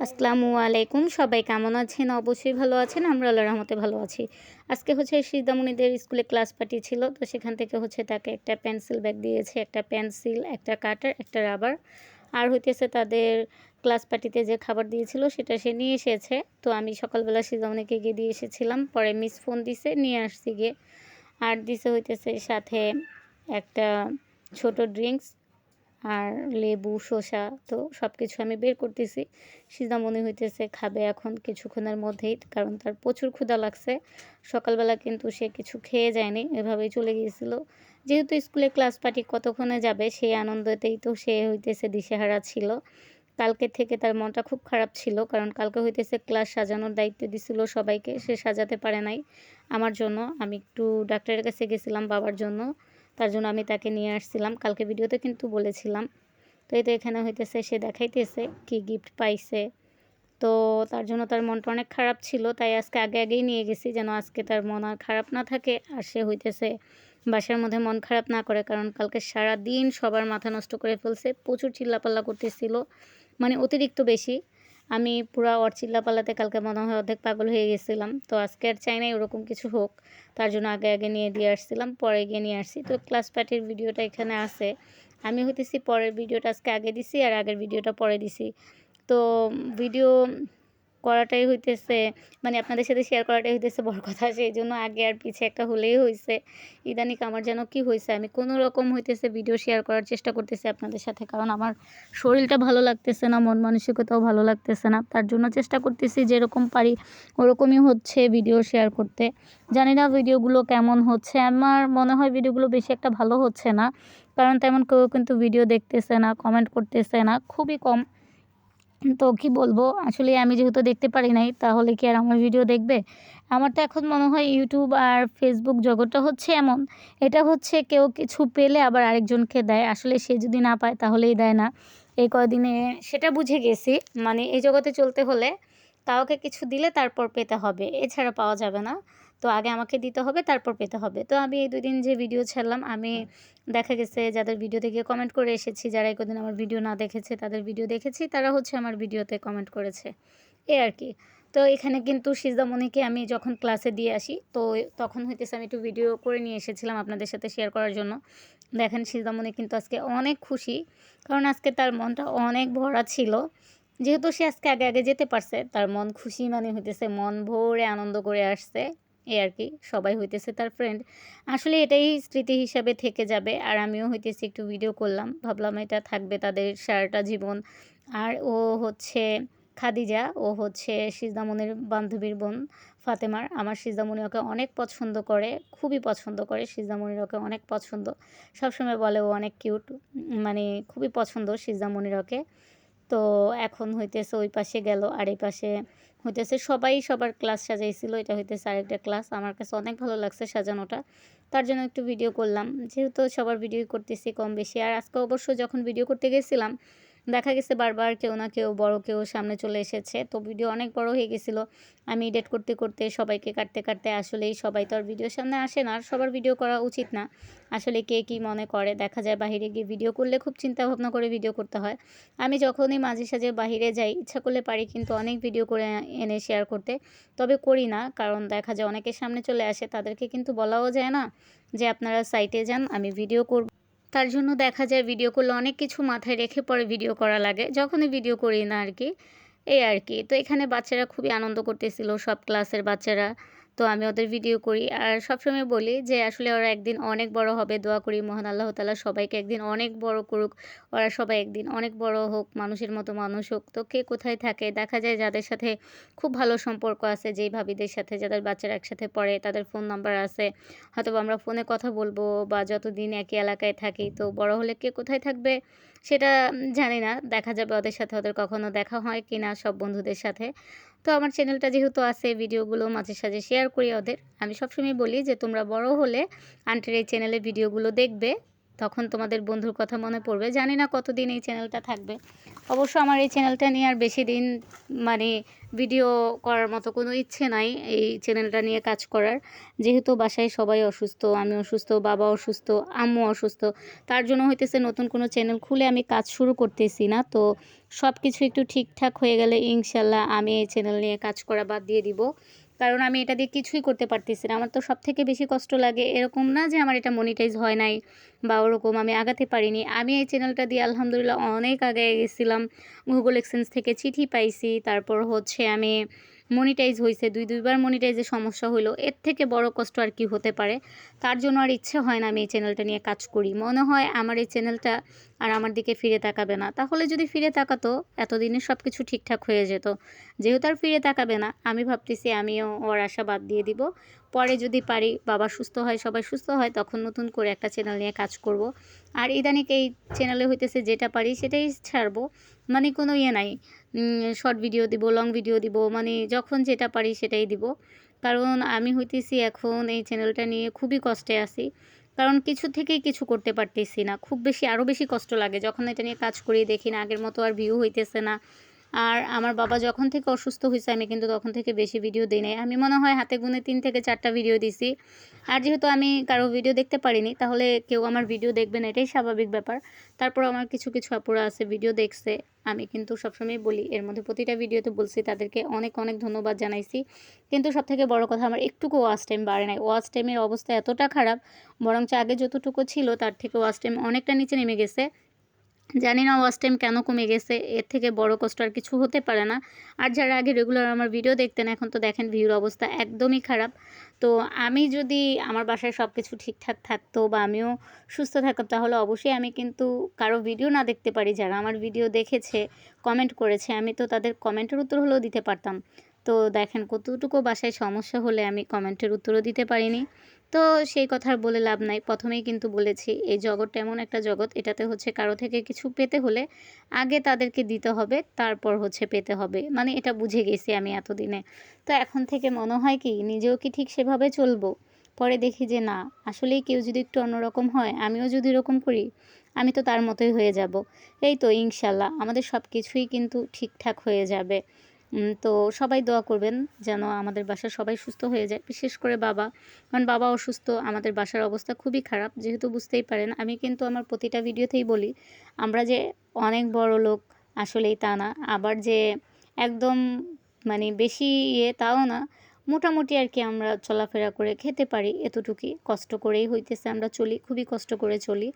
আসসালামু আলাইকুম। সবাই কেমন আছেন? অবশ্যই ভালো আছেন। আমরা আল্লাহ রহমতে ভালো আছি। আজকে হচ্ছে সিদ্ধামণিদের স্কুলে ক্লাস পার্টি ছিল। তো সেখান থেকে হচ্ছে তাকে একটা পেন্সিল ব্যাগ দিয়েছে, একটা পেন্সিল, একটা কাটার, একটা রাবার। আর হইতেছে তাদের ক্লাস পার্টিতে যে খাবার দিয়েছিল সেটা সে নিয়ে এসেছে। তো আমি সকালবেলা সিদ্ধামণিকে গিয়ে দিয়ে এসেছিলাম। পরে মিস ফোন দিছে, নিয়ে আসছি গিয়ে। আর দিছে হইতেছে সাথে একটা ছোট ড্রিঙ্কস। আর লেবু, শসা তো সব কিছু আমি বের করতেছি। সিজা মনে হইতেছে খাবে এখন কিছুক্ষণের মধ্যেই কারণ তার প্রচুর ক্ষুধা লাগছে। সকালবেলা কিন্তু সে কিছু খেয়ে যায়নি, এভাবেই চলে গিয়েছিল। যেহেতু স্কুলে ক্লাস পার্টি কতক্ষণে যাবে সেই আনন্দতেই তো সে হইতেছে দিশেহারা ছিল। কালকে থেকে তার মনটা খুব খারাপ ছিল কারণ কালকে হইতেছে ক্লাস সাজানোর দায়িত্ব দিছিল সবাইকে, সে সাজাতে পারে নাই। আমার জন্য, আমি একটু ডাক্তারের কাছে গেছিলাম বাবার জন্য। তার জন্য আমি তাকে নিয়ে আসছিলাম। কালকে ভিডিওতে কিন্তু বলেছিলাম। তো এই তো এখানে হইতেছে, সে দেখাইতেছে কি গিফট পাইছে। তো তার জন্য তার মনটা অনেক খারাপ ছিল, তাই আজকে আগে আগেই নিয়ে গেছি যেন আজকে তার মন আর খারাপ না থাকে আর সে হইতেছে বাসার মধ্যে মন খারাপ না করে। কারণ কালকে সারা দিন সবার মাথা নষ্ট করে ফেলছে, প্রচুর চিল্লাপাল্লা করতেছিল মানে অতিরিক্ত বেশি। আমি পুরা ওর চিল্লাপাল্লাতে কালকে মনে হয় অর্ধেক পাগল হয়ে গেছিলাম। তো আজকে আর চাই না ওরকম কিছু হোক, তার জন্য আগে আগে নিয়ে দিয়ে আসছিলাম, পরে গিয়ে নিয়ে আসছি। তো ক্লাস পার্টির ভিডিওটা এখানে আছে। আমি হইতেছি পরের ভিডিওটা আজকে আগে দিছি আর আগের ভিডিওটা পরে দিছি। তো ভিডিও করাটাই হইতেছে মানে আপনাদের সাথে শেয়ার করাটাই হইতেছে বড় কথা। সেই জন্য আগে আর পিছে একটা হলেই হয়েছে ইদানিক আমার যেন কি হয়েছে আমি কোনো রকম হইতেছে ভিডিও শেয়ার করার চেষ্টা করতেছি আপনাদের সাথে, কারণ আমার শরীরটা ভালো লাগতেছে না, মন মানসিকতাও ভালো লাগতেছে না। তার জন্য চেষ্টা করতেছি যেরকম পারি, ওরকমই হচ্ছে ভিডিও শেয়ার করতে। জানি না ভিডিওগুলো কেমন হচ্ছে, আমার মনে হয় ভিডিওগুলো বেশি একটা ভালো হচ্ছে না, কারণ তেমন কেউ কিন্তু ভিডিও দেখতেছে না কমেন্ট করতেছে না, খুবই কম। তো কি বলব? আসলে আমি যেহেতু দেখতে পারি নাই, তাহলে কি আর আমার ভিডিও দেখবে? আমার তো এখন মনে হয় ইউটিউব আর ফেসবুক জগৎটা হচ্ছে এমন। এটা হচ্ছে কেউ কিছু পেলে আবার আরেকজনকে দেয়। আসলে সে যদি না পায়, তাহলেই দেয় না। এই কদিনে সেটা বুঝে গেছি। মানে এই জগতে চলতে হলে কাউকে কিছু দিলে তারপর পেতে হবে। এছাড়া পাওয়া যাবে না। তো আগে আমাকে দিতে হবে তারপর পেতে হবে। তো আমি এই দুই দিন যে ভিডিও ছাড়লাম আমি দেখা গেছে যাদের ভিডিও দেখে কমেন্ট করে এসেছি যারা একদিন আমার ভিডিও না দেখেছে তাদের ভিডিও দেখেছি তারা হচ্ছে আমার ভিডিওতে কমেন্ট করেছে। এ আর কি। তো এখানে কিন্তু সিজদামণিকে আমি যখন ক্লাসে দিয়ে আসি তো তখন হইতেছে আমি একটু ভিডিও করে নিয়ে এসেছিলাম আপনাদের সাথে শেয়ার করার জন্য। দেখেন সিজদামণি কিন্তু আজকে অনেক খুশি কারণ আজকে তার মনটা অনেক ভরা ছিল। যেহেতু সে আজকে আগে আগে যেতে পারছে তার মন খুশি মানে হইতেছে মন ভরে আনন্দ করে আসছে। এই আর কি, সবাই হইতেছে তার ফ্রেন্ড আসলে এটাই স্মৃতি হিসাবে থেকে যাবে, আর আমিও হইতেছি একটু ভিডিও করলাম। ভাবলাম এটা থাকবে তাদের সারাটা জীবন। আর ও হচ্ছে খাদিজা, ও হচ্ছে সিজদামনির বান্ধবীর বোন ফাতেমার। আমার সিজদামণি ওকে অনেক পছন্দ করে, খুবই পছন্দ করে, সিজদামণির ওকে অনেক পছন্দ। সবসময় বলে ও অনেক কিউট মানে খুবই পছন্দ সিজদামণির ওকে। তো এখন হইতেছে ওই পাশে গেল আর এই পাশে হইতেছে সবাই সবার ক্লাস সাজাইছিল। এটা হইতেছে আরেকটা ক্লাস। আমার কাছে অনেক ভালো লাগছে সাজানোটা। তার জন্য একটু ভিডিও করলাম। যেহেতু সবার ভিডিও করতেছি কম বেশি। আর আজকে অবশ্য যখন ভিডিও করতে গেছিলাম দেখা গেছে বারবার কেউ না কেউ, বড় কেউ সামনে চলে এসেছে। তো ভিডিও অনেক বড় হয়ে গেছিল। আমি এডিট করতে করতে সবাইকে কাটতে কাটতে আসলেই সবাই তো আর ভিডিওর সামনে আসে না। আর সবার ভিডিও করা উচিত না। আসলে কে কী মনে করে? দেখা যায় বাহিরে গিয়ে ভিডিও করলে খুব চিন্তা ভাবনা করে ভিডিও করতে হয়। আমি যখনই মাঝে সাঝে বাহিরে যাই, ইচ্ছা করলে পারি কিন্তু অনেক ভিডিও করে এনে শেয়ার করতে। তবে করি না, কারণ দেখা যায় অনেকের সামনে চলে আসে, তাদেরকে কিন্তু বলাও যায় না যে আপনারা সাইটে যান, আমি ভিডিও করব। তার জন্য দেখা যায় ভিডিও করলে অনেক কিছু মাথায় রেখে পরে ভিডিও করা লাগে। যখনই ভিডিও করি না আর কি এই আর কি তো এখানে বাচ্চারা খুবই আনন্দ করতেছিল, সব ক্লাসের বাচ্চারা। তো আমি ওদের ভিডিও করি। আর সবসময় বলি যে, আসলে ওরা একদিন অনেক বড় হবে, দোয়া করি মহান আল্লাহ তালা সবাইকে একদিন অনেক বড় করুক, ওরা সবাই একদিন অনেক বড় হোক, মানুষের মতো মানুষ হোক। তো কে কোথায় থাকে, দেখা যায় যাদের সাথে খুব ভালো সম্পর্ক আছে, যেই ভাবিদের সাথে, যাদের বাচ্চারা একসাথে পড়ে, তাদের ফোন নাম্বার আছে। হয়তো আমরা ফোনে কথা বলব বা যতদিন একই এলাকায় থাকি, তো বড় হলে কে কোথায় থাকবে সেটা জানি না। দেখা যাবে ওদের সাথে ওদের কখনো দেখা হয় কি না সব বন্ধুদের সাথে। তো আমার চ্যানেলটা যেহেতু আছে, ভিডিওগুলো মাঝে সাঝে শেয়ার করি ওদের, আমি সবসময় বলি যে তোমরা বড় হলে আন্টির এই চ্যানেলে ভিডিওগুলো দেখবে। তখন তোমাদের বন্ধুর কথা মনে পড়বে। জানি না কতদিন এই চ্যানেলটা থাকবে। অবশ্য আমার এই চ্যানেলটা নিয়ে আর বেশি দিন মানে ভিডিও করার মতো কোনো ইচ্ছে নাই এই চ্যানেলটা নিয়ে কাজ করার। যেহেতু বাসায় সবাই অসুস্থ, আমি অসুস্থ, বাবা অসুস্থ, আম্মু অসুস্থ, তার জন্য হইতেছে নতুন কোনো চ্যানেল খুলে আমি কাজ শুরু করতেছি না। তো সব কিছু একটু ঠিকঠাক হয়ে গেলে ইনশাল্লাহ আমি এই চ্যানেল নিয়ে কাজ করা বাদ দিয়ে দিব। কারণ আমি এটা দিয়ে কিছুই করতে পারতেছি না। আমার তো সব থেকে বেশি কষ্ট লাগে এরকম না যে আমার এটা মনিটাইজ হয় নাই বা ওরকম আমি আগাতে পারিনি। আমি এই চ্যানেলটা দিয়ে আলহামদুলিল্লাহ অনেক আগে গেছিলাম গুগল এক্সচেঞ্জ থেকে চিঠি পাইছি, তারপর হচ্ছে আমি মনিটাইজ হয়েছে দুই, দুইবার মনিটাইজের সমস্যা হলো এর থেকে বড় কষ্ট আর কি হতে পারে, তার জন্য আর ইচ্ছে হয় না আমি এই চ্যানেলটা নিয়ে কাজ করি। মনে হয় আমার এই চ্যানেলটা আর আমার দিকে ফিরে তাকাবে না। তাহলে যদি ফিরে তাকাতো, এতদিনে সব কিছু ঠিকঠাক হয়ে যেত। যেহেতু আর ফিরে তাকাবে না, আমি ভাবতেছি আমিও ওর আশা বাদ দিয়ে দিব। পরে যদি পারি, বাবা সুস্থ হয়, সবাই সুস্থ হয়, তখন নতুন করে একটা চ্যানেল নিয়ে কাজ করব। আর ইদানিক এই চ্যানেলে হইতেছে যেটা পারি, সেটাই ছাড়বো। মানে কোনো ইয়ে নাই। শর্ট ভিডিও দিব লং ভিডিও দিব মানে যখন যেটা পারি সেটাই দিব। কারণ আমি হইতেছি এখন এই চ্যানেলটা নিয়ে খুবই কষ্টে আছি। কারণ কিছু থেকেই কিছু করতে পারতেছি না। খুব বেশি আরও বেশি কষ্ট লাগে। যখন এটা নিয়ে কাজ করি, দেখি না আগের মতো আর ভিউ হইতেছে না। আর আমার বাবা যখন থেকে অসুস্থ হয়েছে, আমি কিন্তু তখন থেকে বেশি ভিডিও দিই নাই। আমি মনে হয় হাতে গুনে তিন থেকে চারটা ভিডিও দিছি। আর যেহেতু আমি কারও ভিডিও দেখতে পারিনি, তাহলে কেউ আমার ভিডিও দেখবেন এটাই স্বাভাবিক ব্যাপার। তারপর আমার কিছু কিছু আপুরা আছে ভিডিও দেখছে। আমি কিন্তু সবসময় বলি, এর মধ্যে প্রতিটা ভিডিওতে বলছি, তাদেরকে অনেক অনেক ধন্যবাদ জানাইছি। কিন্তু সব থেকে বড় কথা, আমার একটুকু ওয়াচ টাইম বাড়ে নাই। ওয়াচ টাইমের অবস্থা এতটা খারাপ, বরঞ্চ আগে যতটুকু ছিল, তার থেকে ওয়াচ টাইম অনেকটা নিচে নেমে গেছে। জানি না ওয়াচ টাইম কেন কমে গেছে, এর থেকে বড় কষ্ট আর কিছু হতে পারে না। আর যারা আগে রেগুলার আমার ভিডিও দেখতেন, এখন তো দেখেন ভিউর অবস্থা একদমই খারাপ। তো আমি যদি আমার বাসায় সব কিছু ঠিকঠাক থাকতো বা আমিও সুস্থ থাকতাম, তাহলে অবশ্যই আমি কিন্তু কারও ভিডিও না দেখতে পারি। যারা আমার ভিডিও দেখেছে কমেন্ট করেছে, আমি তো তাদের কমেন্টের উত্তর হলেও দিতে পারতাম। তো দেখেন কতটুকু বাসায় সমস্যা হলে আমি কমেন্টের উত্তরও দিতে পারিনি। তো সেই কথা আর বলে লাভ নাই। প্রথমেই কিন্তু বলেছি, এই জগৎটা এমন একটা জগৎ, এটাতে হচ্ছে কারও থেকে কিছু পেতে হলে আগে তাদেরকে দিতে হবে, তারপর হচ্ছে পেতে হবে। মানে এটা বুঝে গেছি আমি এতদিনে। তো এখন থেকে মনে হয় কি, নিজেও কি ঠিক সেভাবে চলবো? পরে দেখি যে না, আসলেই কেউ যদি একটু অন্যরকম হয়, আমিও যদি এরকম করি, আমি তো তার মতোই হয়ে যাব। এই তো ইনশাল্লাহ, আমাদের সব কিছুই কিন্তু ঠিকঠাক হয়ে যাবে। তো সবাই দোয়া করবেন যেন আমাদের বাসার সবাই সুস্থ হয়ে যায়। বিশেষ করে বাবা, কারণ বাবা অসুস্থ, আমাদের বাসার অবস্থা খুবই খারাপ। যেহেতু বুঝতেই পারেন, আমি কিন্তু আমার প্রতিটা ভিডিওতেই বলি, আমরা যে অনেক বড় লোক আসলেই তা না। আবার যে একদম মানে বেশি ইয়ে তাও না, মোটামুটি আর কি আমরা চলাফেরা করে খেতে পারি, এতটুকুই। কষ্ট করেই হইতেছে, আমরা চলি, খুবই কষ্ট করে চলি।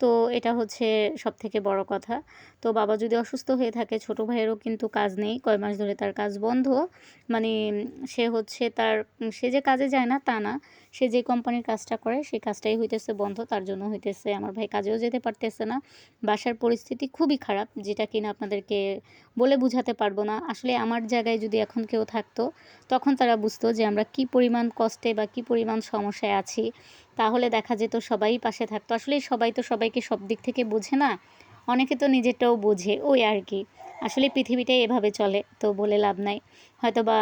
তো এটা হচ্ছে সব থেকে বড় কথা। তো বাবা যদি অসুস্থ হয়ে থাকে, ছোট ভাইয়েরও কিন্তু কাজ নেই, কয় মাস ধরে তার কাজ বন্ধ। মানে সে হচ্ছে তার, সে যে কাজে যায় না তা না, সে যে কোম্পানির কাজটা করে, সেই কাজটাই হইতেছে বন্ধ, তার জন্য হইতেছে, আমার ভাই কাজেও যেতে পারতেছে না। বাসার পরিস্থিতি খুবই খারাপ, যেটা কিনা আপনাদেরকে বলে বুঝাতে পারব না। আসলে আমার জায়গায় যদি এখন কেউ থাকতো, তখন তারা বুঝতো যে আমরা কি পরিমাণ কষ্টে বা কি পরিমাণ সমস্যায় আছি। তাহলে দেখা যেত সবাই পাশে থাকতো। আসলে সবাই তো সবাইকে সব দিক থেকে বোঝে না। অনেকে তো নিজেরটাও বোঝে, ওই আর কি। আসলে পৃথিবীটাই এভাবে চলে, তো বলে লাভ নাই। হয়তো বা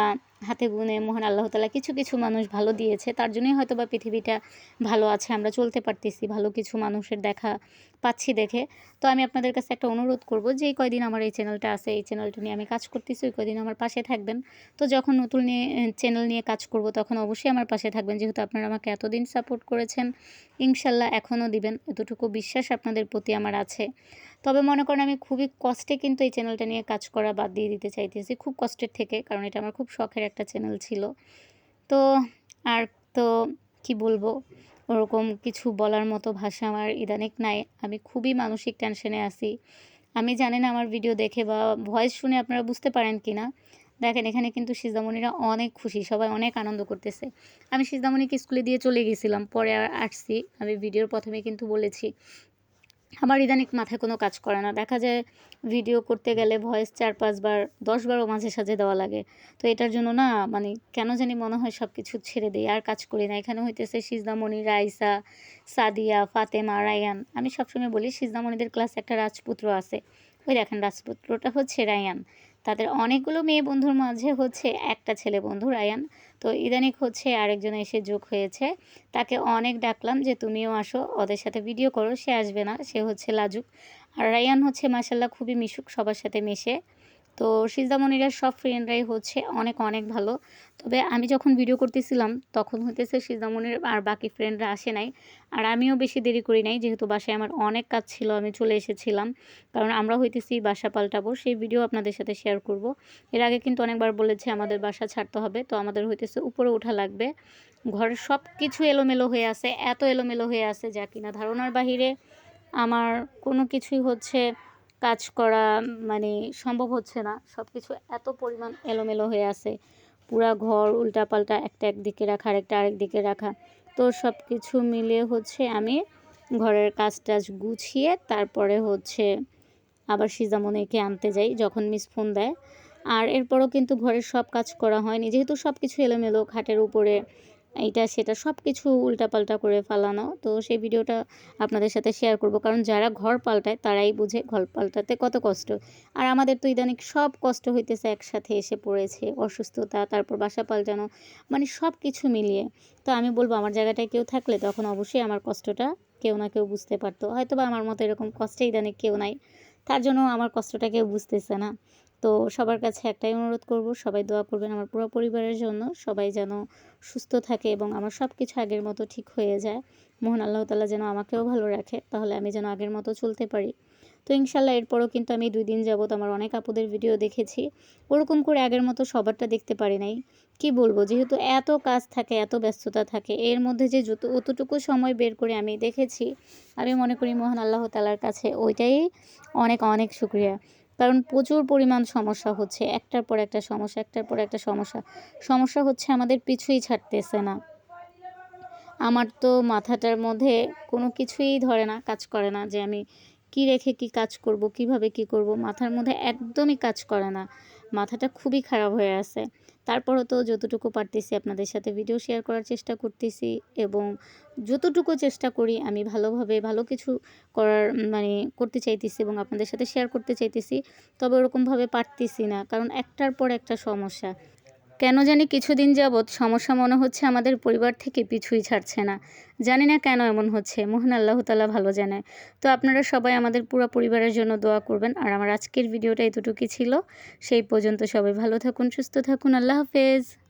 হাতে গুনে মহান আল্লাহ তালা কিছু কিছু মানুষ ভালো দিয়েছে, তার জন্যই হয়তো বা পৃথিবীটা ভালো আছে, আমরা চলতে পারতেছি, ভালো কিছু মানুষের দেখা পাচ্ছি দেখে। তো আমি আপনাদের কাছে একটা অনুরোধ করব যে এই কয়দিন আমার এই চ্যানেলটা আছে, এই চ্যানেলটা নিয়ে আমি কাজ করতেছি, ওই কয়দিন আমার পাশে থাকবেন। তো যখন নতুন নিয়ে চ্যানেল নিয়ে কাজ করব তখন অবশ্যই আমার পাশে থাকবেন, যেহেতু আপনারা আমাকে এতদিন সাপোর্ট করেছেন, ইনশাল্লাহ এখনও দিবেন, এতটুকু বিশ্বাস আপনাদের প্রতি আমার আছে। তবে মনে করেন আমি খুবই কষ্টে কিন্তু এই চ্যানেলটা নিয়ে কাজ করা বাদ দিয়ে দিতে চাইতেছি। খুব কষ্টের থেকে, কারণ এটা আমার খুব শখের একটা চ্যানেল ছিল। তো আর তো কি বলব, ওরকম কিছু বলার মতো ভাষা আমার ইদানিক নাই। আমি খুবই মানসিক টেনশনে আছি। আমি জানি না আমার ভিডিও দেখে বা ভয়েস শুনে আপনারা বুঝতে পারেন কি না। দেখেন, এখানে কিন্তু সিজামণিরা অনেক খুশি, সবাই অনেক আনন্দ করতেছে। আমি সিজামণিকে স্কুলে দিয়ে চলে গেছিলাম, পরে আর আসছি। আমি ভিডিওর প্রথমে কিন্তু বলেছি আমার ইদানিক মাথায় কোনো কাজ করে না। দেখা যায় ভিডিও করতে গেলে ভয়েস চার পাঁচবার দশবারও মাঝে সাঝে দেওয়া লাগে। তো এটার জন্য না মানে কেন জানি মনে হয় সব কিছু ছেড়ে দিই, আর কাজ করি না। এখানে হইতেছে সিজদামণি, রাইসা, সাদিয়া, ফাতেমা, রায়ান। আমি সবসময় বলি সিজদামণিদের ক্লাসে একটা রাজপুত্র আছে। ওই দেখেন রাজপুত্রটা হচ্ছে রায়ান। তাদের অনেকগুলো মেয়ে বন্ধুর মাঝে হচ্ছে একটা ছেলে বন্ধু, রায়ান। তো ইদানিক হচ্ছে আরেকজন এসে যোগ হয়েছে। তাকে অনেক ডাকলাম যে, তুমিও আসো, ওদের সাথে ভিডিও করো, সে আসবে না, সে হচ্ছে লাজুক। আর রায়ান হচ্ছে মাসাল্লাহ খুবই মিশুক, সবার সাথে মেশে। তো সিজদামণিরা সব ফ্রেন্ডরাই হচ্ছে অনেক অনেক ভালো। তবে আমি যখন ভিডিও করতেছিলাম, তখন হইতেছে সিজদামণির আর বাকি ফ্রেন্ডরা আসে নাই। আর আমিও বেশি দেরি করি নাই, যেহেতু বাসায় আমার অনেক কাজ ছিল, আমি চলে এসেছিলাম। কারণ আমরা হইতেছি বাসা পাল্টাবো, সেই ভিডিও আপনাদের সাথে শেয়ার করব। এর আগে কিন্তু অনেকবার বলেছে, আমাদের বাসা ছাড়তে হবে। তো আমাদের হইতেছে উপরে ওঠা লাগবে। ঘরের সব কিছু এলোমেলো হয়ে আছে, এত এলোমেলো হয়ে আছে যা কিনা। ধারণার বাহিরে আমার কোনো কিছুই হচ্ছে কাজ করা মানে সম্ভব হচ্ছে না। সব কিছু এত পরিমাণ এলোমেলো হয়ে আছে। পুরা ঘর উল্টাপাল্টা একটা একদিকে রাখা, আরেকটা আরেক দিকে রাখা। তো সব কিছু মিলিয়ে হচ্ছে আমি ঘরের কাজ টাজ গুছিয়ে তারপরে হচ্ছে আবার সিজামনিকে আনতে যাই যখন মিস ফোন দেয়। আর এরপরও কিন্তু ঘরের সব কাজ করা হয়নি। যেহেতু সব কিছু এলোমেলো, খাটের উপরে এইটা, সেটা সব কিছু উল্টাপাল্টা করে ফেলানো। তো সেই ভিডিওটা আপনাদের সাথে শেয়ার করব। কারণ যারা ঘর পাল্টায়, তারাই বুঝে ঘর পাল্টাতে কত কষ্ট। আর আমাদের তো ইদানিক সব কষ্ট হইতেছে, একসাথে এসে পড়েছে, অসুস্থতা, তারপর বাসা পাল্টানো মানে সব কিছু মিলিয়ে। তো আমি বলব, আমার জায়গাটায় কেউ থাকলে তখন অবশ্যই আমার কষ্টটা কেউ না কেউ বুঝতে পারতো। হয়তো বা আমার মতো এরকম কষ্টে ইদানিক কেউ নাই। তার জন্য আমার কষ্টটা কেউ বুঝতেছে না। তো সবার কাছে একটাই অনুরোধ করব, সবাই দোয়া করবেন আমার পুরো পরিবারের জন্য, সবাই যেন সুস্থ থাকে এবং আমার সব কিছু আগের মতো ঠিক হয়ে যায়। মোহন আল্লাহ তালা যেন আমাকেও ভালো রাখে, তাহলে আমি যেন আগের মতো চলতে পারি। তো ইনশাল্লাহ এরপরও কিন্তু আমি দুই দিন যাবত আমার অনেক আপুদের ভিডিও দেখেছি। ওরকম করে আগের মতো সবারটা দেখতে পারি নাই। কি বলব? যেহেতু এত কাজ থাকে, এত ব্যস্ততা থাকে, এর মধ্যে যে যত, অতটুকু সময় বের করে আমি দেখেছি, আমি মনে করি মহান আল্লাহ তালার কাছে ওইটাই অনেক অনেক শুক্রিয়া। কারণ প্রচুর পরিমাণ সমস্যা হচ্ছে, একটার পর একটা সমস্যা, একটার পর একটা সমস্যা। সমস্যা হচ্ছে আমাদের পিছুই ছাড়তেছে না। আমার তো মাথাটার মধ্যে কোনো কিছুই ধরে না, কাজ করে না যে আমি কি রেখে কি কাজ করব, কীভাবে কি করব, মাথার মধ্যে একদমই কাজ করে না। মাথাটা খুবই খারাপ হয়ে আছে। তারপরও তো যতটুকু পারতেছি আপনাদের সাথে ভিডিও শেয়ার করার চেষ্টা করতেছি এবং যতটুকু চেষ্টা করি আমি ভালোভাবে ভালো কিছু করার মানে করতে চাইতেছি এবং আপনাদের সাথে শেয়ার করতে চাইতেছি, তবে ওরকমভাবে পারতেছি না। কারণ একটার পর একটা সমস্যা। কেন জানি কিছুদিন যাবৎ সমস্যা মনে হচ্ছে আমাদের পরিবার থেকে পিছুই ছাড়ছে না। জানি না কেন এমন হচ্ছে। মোহন আল্লাহ তালা ভালো জানে। তো আপনারা সবাই আমাদের পুরো পরিবারের জন্য দোয়া করবেন। আর আমার আজকের ভিডিওটা এতটুকুই ছিল। সেই পর্যন্ত সবাই ভালো থাকুন, সুস্থ থাকুন। আল্লাহ হাফেজ।